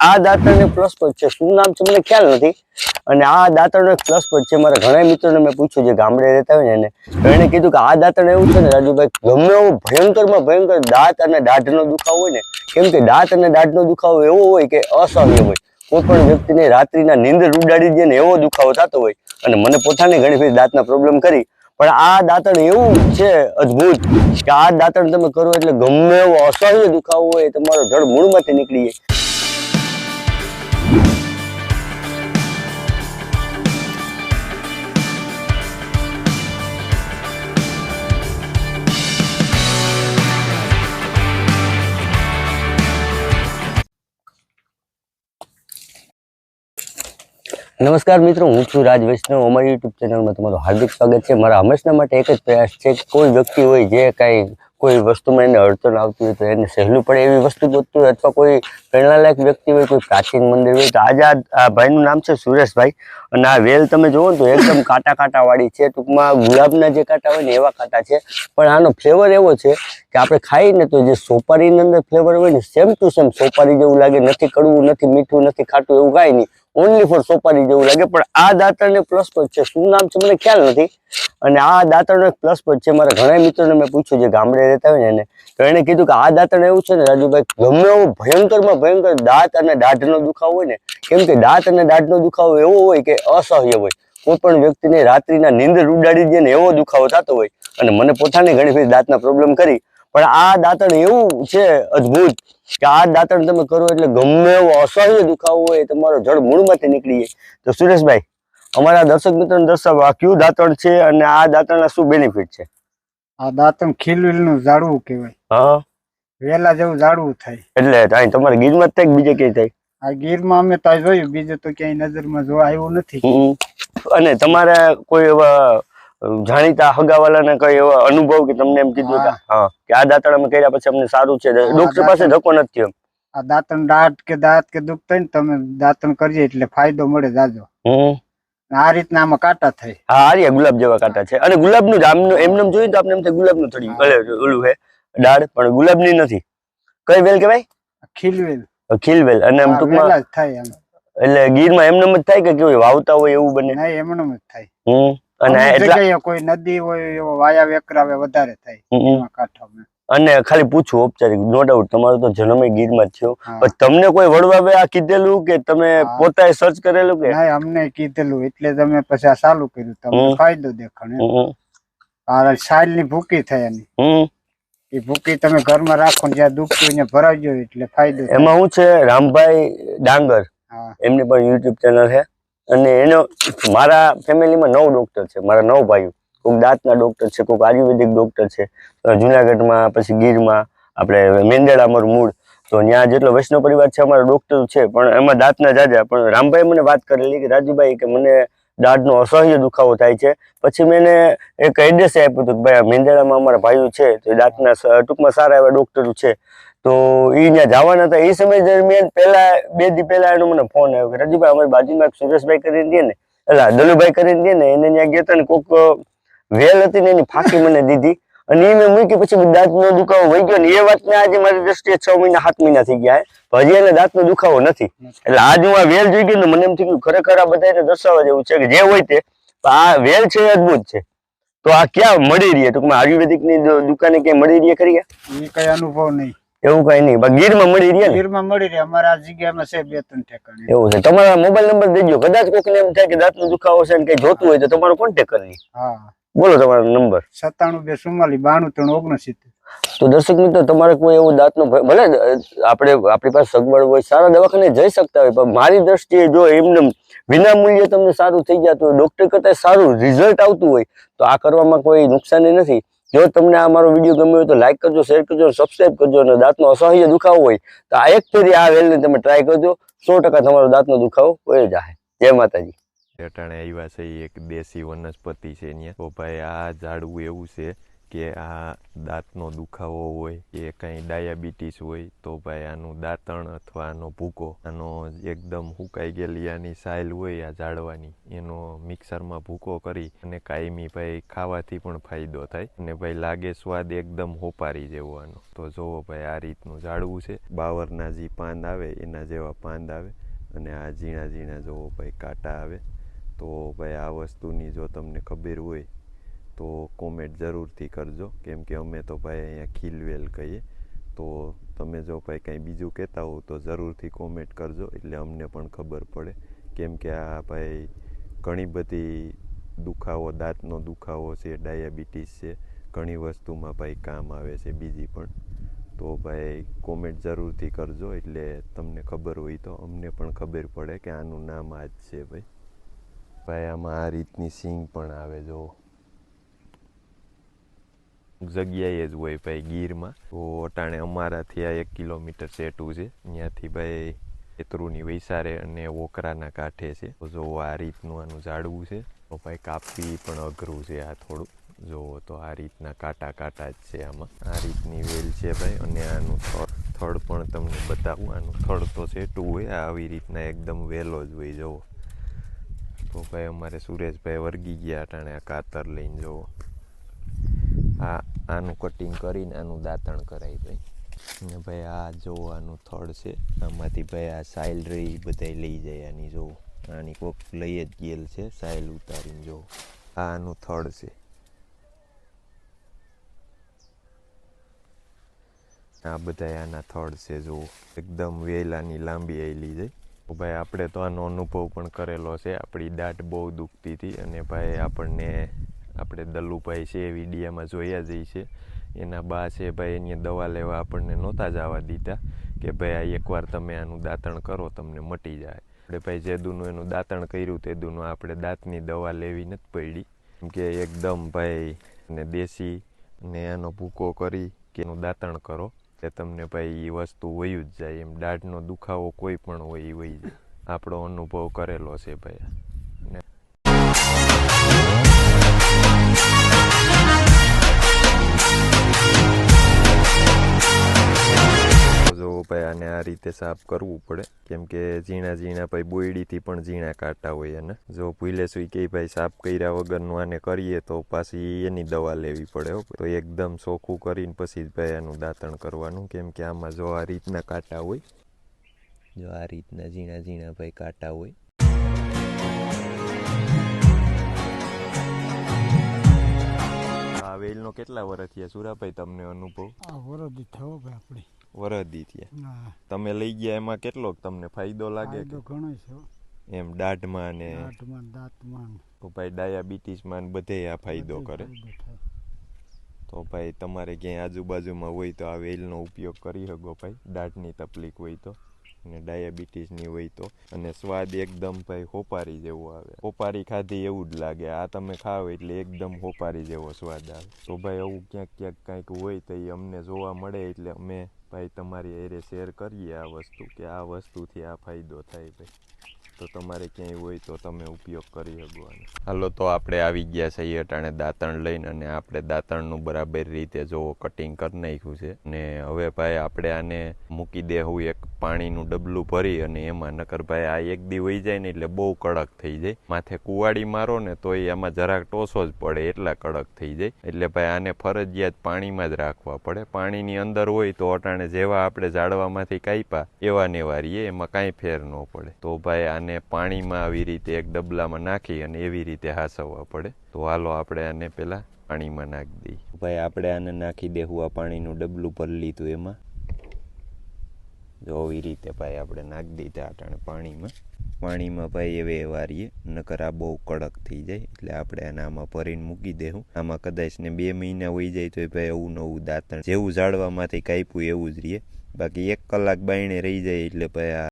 આ દાંતરને plus point છે. શું નામ છે? મને ખ્યાલ નથી. અને આ એક પ્લસ પોઈન્ટ છે. મારા ઘણા મિત્રોને મેં પૂછ્યું, જે ગામડે રહેતા હોય ને એને એણે કીધું કે આ દાંતણ એવું છે ને, રાજુભાઈ, ગમે એવો ભયંકરમાં ભયંકર દાંત અને દાઢનો દુખાવો હોય ને, કેમ કે દાંત અને દાઢનો દુખાવો એવો હોય કે અસહ્ય હોય. કોઈ પણ વ્યક્તિને રાત્રિના નીંદર ઉડાડી દે ને એવો દુખાવો થતો હોય. અને મને પોતાને ઘણી બધી દાંતના પ્રોબ્લેમ કરી. પણ આ દાંતણ એવું છે અદ્ભુત કે આ દાંતણ તમે કરો એટલે ગમે એવો અસહ્ય દુખાવો હોય તમારો જળ મૂળમાંથી નીકળી જાય. નમસ્કાર મિત્રો, હું છું રાજ વૈષ્ણવ. અમારી યુટ્યુબ ચેનલમાં તમારું હાર્દિક સ્વાગત છે. મારા હંમેશના માટે એક જ પ્રયાસ છે કે કોઈ વ્યક્તિ હોય જે કાંઈ કોઈ વસ્તુમાં એને અડચણ આવતી હોય તો એને સહેલું પડે. એવી વસ્તુ ગોતતી હોય અથવા કોઈ પ્રેરણાલાયક વ્યક્તિ હોય, કોઈ પ્રાચીન મંદિર હોય, તો આજે આ- ભાઈનું નામ છે સુરેશભાઈ. અને આ વેલ તમે જુઓ તો એકદમ કાંટા કાંટાવાળી છે. ટૂંકમાં ગુલાબના જે કાંટા હોય ને એવા કાંટા છે. પણ આનો ફ્લેવર એવો છે કે આપણે ખાઈએ ને તો જે સોપારીની અંદર ફ્લેવર હોય ને સેમ ટુ સેમ સોપારી જેવું લાગે. નથી કડવું, નથી મીઠું, નથી ખાટું એવું કાંઈ નહીં. ઓનલી ફોર સોપારી જેવું લાગે, પણ આ દાંતરને પ્લસ પોઈન્ટ છે. શું નામ છે મને ખ્યાલ નથી. અને આ દાંતણ એક પ્લસ પોઈન્ટ છે. મારા ઘણા મિત્રોને મેં પૂછ્યું, જે ગામડે રહેતા હોય ને એને, તો એણે કીધું કે આ દાંતણ એવું છે ને, રાજુભાઈ, ગમે એવો ભયંકરમાં ભયંકર દાંત અને દાઢનો દુખાવો હોય ને, કેમ કે દાંત અને દાઢનો દુખાવો એવો હોય કે અસહ્ય હોય. કોઈ પણ વ્યક્તિને રાત્રિના નીંદર ઉડાડી દે ને એવો દુખાવો થતો હોય. અને મને પોતાને ઘણી બધી દાંતના પ્રોબ્લેમ કરી. પણ આ દાંતણ એવું છે અદ્ભુત કે આ દાંતણ તમે કરો એટલે ગમે એવો અસહ્ય દુખાવો હોય તમારો જળ મૂળમાંથી નીકળી જાય તો સુરેશભાઈ અમારા દર્શક મિત્રોને દર્શાવો આ કયું દાંતણ છે અને આ દાંતણના શું બેનિફિટ છે? આ દાંતણ ખીલવીલનું ઝાડવું કહેવાય. હા. વેલા જેવું ઝાડવું થાય. એટલે અહીં તમારે ગીરમાં થાય બીજે ક્યાંય થાય? આ ગીરમાં અમે ત્યાં જોયું બીજે તો ક્યાંય નજરમાં જોવા આવ્યું નથી. અને તમારે કોઈ એવા જાણીતા હગાવાલાને કઈ એવા અનુભવ કે તમને એમ કીધું કે હા. કે આ દાંતણ અમે કર્યા પછી અમને સારું છે. ડોક્ટર પાસે ધક્કો નથી એમ આ દાંતણ દાંત કે દાંત કે દુખતા ને તમે દાંતણ કરીએ એટલે ફાયદો મળે જાજો આ રીતના આમાં કાંટા થાય. હા આર્યા ગુલાબ જેવા કાંટા છે. અને ગુલાબનું જ આમનું એમને જોઈએ તો આપણે એમ થાય ગુલાબનું થોડી હા. ભલે ઓલું હે દાળ પણ ગુલાબની નથી. કઈ વેલ કેવાય ખીલવેલ. ખીલવેલ. અને આમ ટૂંકમાં થાય એટલે ગીરમાં એમનેમ જ થાય કે કેવું વાવતા હોય એવું બને? નહીં એમનેમ જ થાય. હમ. અને એટલે કોઈ નદી હોય એવો વાયા વેકરાવે વધારે થાય કાંઠામાં. અને ખાલી પૂછું ઔપચારિક નો ડાઉટ તમારો તો જન્મ ગીરમાં જ થયો. પણ તમને કોઈ વડવાવે આ કીધેલું કે તમે પોતાએ સર્ચ કરેલું કે? નહીં અમને કીધેલું એટલે તમે પછી આ ચાલુ કર્યું. તમને ફાયદો દેખાણ આ સાઈલની ભૂકી થાય એની. એ ભૂકી તમે ઘરમાં રાખો ને જ્યાં દુખતું ને ભરાવજો એટલે ફાયદો એમાં શું છે રામભાઈ ડાંગર. એમની પણ યુટ્યુબ ચેનલ છે. અને એનો મારા ફેમિલીમાં નવ ડોક્ટર છે. મારા નવ ભાઈઓ. કોઈક દાંતના ડોક્ટર છે, કોઈક આયુર્વેદિક ડૉક્ટર છે. જુનાગઢમાં, પછી ગીરમાં, આપણે મેંદડા અમારું મૂળ. તો ત્યાં જેટલો વૈષ્ણવ પરિવાર છે, અમારા ડૉક્ટર છે, પણ એમાં દાંતના જાજા. પણ રામભાઈ મને વાત કરેલી કે રાજુભાઈ કે મને દાઢનો અસહ્ય દુખાવો થાય છે. પછી મેં એક એડ્રેસ આપ્યું હતું કે ભાઈ મેંદડામાં અમારા ભાઈઓ છે, તો એ દાંતના ટૂંકમાં સારા એવા ડૉક્ટરો છે. તો એ ત્યાં જવાના હતા. એ સમય દરમિયાન પહેલા, બે દી પહેલા એનો મને ફોન આવ્યો કે રાજુભાઈ, અમારી બાજુમાં સુરેશભાઈ કરીને દે ને, એટલે દલુભાઈ કરીને દે ને, એને ત્યાં ગયા હતા ને કોક વેલ હતી ને એની ફાંકી મને દીધી. અને એ મેં મૂકી પછી દાંતનો દુખાવો વહી ગયો ને, એ વાતને આજે મારી દ્રષ્ટિએ છ મહિના, સાત મહિના થઈ ગયા હજી એને દાંતનો દુખાવો નથી. એટલે આજ હું આ વેલ જોઈ ગયો ને, મને એમ થયું ગયું ખરેખર આ બધાને દર્શાવવા જેવું છે કે જે હોય તે. આ વેલ છે એ અદ્ભુત છે. તો આ ક્યાં મળી રહી ટૂંકમાં આયુર્વેદિકની દુકાને ક્યાંય મળી રહી ખરી અનુભવ નહીં. એવું કઈ નહીં. પણ ગીરમાં મળી રહ્યા ગીરમાં મળી રહે અમારા આ જગ્યામાં છે બે ત્રણ ઠેકાણે. એવું છે. તમારા મોબાઈલ નંબર દેજો. કદાચ કોઈને એમ થાય કે દાંતનો દુખાવો છે ને કઈ જોતું હોય તો તમારો કોન્ટેક્ટ કરવી હા. બોલો તમારો નંબર. સત્તાણું બે ચુમ્માલીસ બાણું ત્રણ ઓગણસિત્તેર. તો દર્શક મિત્રો તમારે કોઈ એવું દાંતનો ભલે આપણે આપણી પાસે સગવડ હોય સારા દવાખાને જઈ શકતા હોય પણ મારી દ્રષ્ટિએ જો એમને વિના મૂલ્યે તમને સારું થઈ જતું હોય ડોક્ટર કરતા સારું રિઝલ્ટ આવતું હોય તો આ કરવામાં કોઈ નુકસાની નથી. જો તમને આ મારો વીડિયો ગમ્યો હોય તો લાઈક કરજો શેર કરજો સબસ્ક્રાઇબ કરજો અને દાંતનો અસહ્ય દુખાવો હોય તો આ એક ફેરી આ વેલને તમે ટ્રાય કરજો. સો ટકા તમારો દાંતનો દુખાવો હોય જાય. જય માતાજી. અટાણે આવ્યા છે એક દેશી વનસ્પતિ છે અહીંયા તો ભાઈ આ ઝાડવું એવું છે કે આ દાંતનો દુખાવો હોય, કે કંઈ ડાયાબિટીસ હોય, તો ભાઈ આનું દાંતણ અથવા આનો ભૂકો, આનો એકદમ હુકાઈ ગયેલી આની સાઇલ હોય આ ઝાડવાની, એનો મિક્સરમાં ભૂકો કરી અને કાયમી ભાઈ ખાવાથી પણ ફાયદો થાય અને ભાઈ લાગે સ્વાદ એકદમ હોપારી જેવો આનો. તો જોવો ભાઈ આ રીતનું ઝાડવું છે. બાવરના જે પાંદ આવે, એના જેવા પાંદ આવે અને આ ઝીણા ઝીણા જોવો ભાઈ કાંટા આવે. તો ભાઈ આ વસ્તુની જો તમને ખબર હોય તો કોમેન્ટ જરૂરથી કરજો. કેમ કે અમે તો ભાઈ અહીંયા ખીલવેલ કહીએ. તો તમે જો ભાઈ કંઈ બીજું કહેતા હો તો જરૂરથી કોમેન્ટ કરજો. એટલે અમને પણ ખબર પડે. કેમ કે આ ભાઈ ઘણી બધી દુખાવો, દાંતનો દુખાવો છે, ડાયાબિટીસ છે. ઘણી વસ્તુમાં ભાઈ કામ આવે છે બીજી પણ. તો ભાઈ કોમેન્ટ જરૂરથી કરજો. એટલે તમને ખબર હોય તો અમને પણ ખબર પડે કે આનું નામ આ જ છે ભાઈ. ભાઈ આમાં આ રીતની સિંગ પણ આવે જો. જગ્યાએ જ હોય ભાઈ ગીરમાં. તો અટાણે અમારાથી આ એક કિલોમીટર સેટું છે. ત્યાંથી ભાઈ પેતરુની વૈસારે અને વોકરાના કાંઠે છે. તો જો આ રીતનું આનું ઝાડવું છે, તો ભાઈ કાપવી પણ અઘરું છે આ થોડું. જોવો તો આ રીતના કાંટા કાંટા જ છે આમાં. આ રીતની વેલ છે ભાઈ અને આનું થડ પણ તમને બતાવું. આનું થડ તો સેટું હોય, આવી રીતના એકદમ વેલો જ હોય જોવો તો ભાઈ અમારે સુરેશભાઈ વર્ગી ગયા અટાણે આ કાતર લઈને જોવો આ આનું કટિંગ કરીને આનું દાંતણ કરાય ભાઈ. અને ભાઈ આ જો આનું થડ છે. આમાંથી ભાઈ આ સાઇલ રહી બધાય લઈ જાય આની જોવો આની કોક લઈ જ ગયેલ છે સાઇલ ઉતારીને જોવો આ આનું થડ છે. આ બધા આના થડ છે જો. એકદમ વેલાની લાંબી આવેલી જાય ભાઈ આપણે તો આનો અનુભવ પણ કરેલો છે. આપણી દાઢ બહુ દુખતી હતી અને ભાઈ આપણને આપણે દલ્લુભાઈ છે એ વિડીયામાં જોયા જઈએ છે. એના બા છે ભાઈ, એની દવા લેવા આપણને નહોતા જવા દીધા કે ભાઈ આ એકવાર તમે આનું દાંતણ કરો, તમને મટી જાય. આપણે ભાઈ જેદુનું એનું દાંતણ કર્યું તેદુનું આપણે દાંતની દવા લેવી નથી પડી. કે એકદમ ભાઈ ને દેશી ને એનો ભૂકો કરી કે એનું દાંતણ કરો કે તમને ભાઈ એ વસ્તુ વયું જ જાય. એમ દાઢનો દુખાવો કોઈ પણ હોય એ વહી જાય. આપણો અનુભવ કરેલો છે ભાઈ. જો ભાઈ આને આ રીતે સાફ કરવું પડે. કેમ કે ઝીણા ઝીણા ભાઈ બોયડીથી પણ ઝીણા કાંટા હોય અને જો ભૂલે સુઈ કે ભાઈ સાફ કર્યા વગરનું આને કરીએ તો પાછી એની દવા લેવી પડે હો. તો એકદમ ચોખ્ખું કરીને પછી જ ભાઈ આનું દાંતણ કરવાનું. કેમ કે આમાં જો આ રીતના કાંટા હોય, જો આ રીતના ઝીણા ઝીણા ભાઈ કાંટા હોય. આ વેલનો કેટલા વર્ષ થયા? સુરાભાઈ, તમને અનુભવ? આ વર્ષ થયો ભાઈ આપણે. વરદી થયા તમે લઈ ગયા એમાં કેટલો તમને ફાયદો લાગે કે? ઘણો છે એમ દાઢમાં ને દાંતમાં તો ભાઈ ડાયાબિટીસમાં બધે આ ફાયદો કરે. તો ભાઈ તમારે ક્યાંય આજુબાજુમાં હોય તો આ વેલનો ઉપયોગ કરી શકો ભાઈ. દાંતની તકલીફ હોય તો અને ડાયાબિટીસની હોય તો. અને સ્વાદ એકદમ ભાઈ હોપારી જેવો આવે. હોપારી ખાધી એવું જ લાગે. આ તમે ખાવ એટલે એકદમ હોપારી જેવો સ્વાદ આવે. તો ભાઈ આવું ક્યાંક ક્યાંક કાંઈક હોય તો એ અમને જોવા મળે એટલે અમે ભાઈ, તમારી એરે શેર કરીએ આ વસ્તુ કે આ વસ્તુથી આ ફાયદો થાય ભાઈ તો તમારે ક્યાંય હોય તો તમે ઉપયોગ કરી શકો. હાલો, તો આપણે આવી ગયા છે અટાણે દાંતણ લઈને અને આપણે દાંતણનું બરાબર રીતે જો કટિંગ કરી નાખ્યું છે ને હવે ભાઈ, આપણે આને મૂકી દેવું એક પાણીનું ડબલું ભરી અને એમાં નકર ભાઈ આ એક દી વહી જાય ને એટલે બહુ કડક થઈ જાય. માથે કુવાડી મારો ને તો એ આમાં જરાક ટોસો જ પડે એટલા કડક થઈ જાય. એટલે ભાઈ આને ફરજિયાત પાણીમાં જ રાખવા પડે. પાણીની અંદર હોય તો અટાણે જેવા આપણે ઝાડવામાંથી કાપ્યા એવા નેવારીએ એમાં કાંઈ ફેર ન પડે. તો ભાઈ આને પાણીમાં આવી રીતે એક ડબલામાં નાખી અને એવી રીતે હાસવવા પડે. તો હાલો આપણે આને પેલા પાણીમાં નાખી દઈએ. ભાઈ આપણે આને નાખી દેવું આ પાણીનું ડબલું ભરી લીધું એમાં. જો આવી રીતે ભાઈ આપણે નાખી દીધા અટાણે પાણીમાં. પાણીમાં ભાઈ એવે વારીએ નકર આ બહુ કડક થઈ જાય, એટલે આપણે આને આમાં ભરીને મૂકી દેવું આમાં કદાચ ને બે મહિના હોઈ જાય તો ભાઈ એવું નવું દાંતણ જેવું ઝાડવામાંથી કાપ્યું એવું જ રહીએ બાકી એક કલાક બાયણે રહી જાય એટલે ભાઈ આ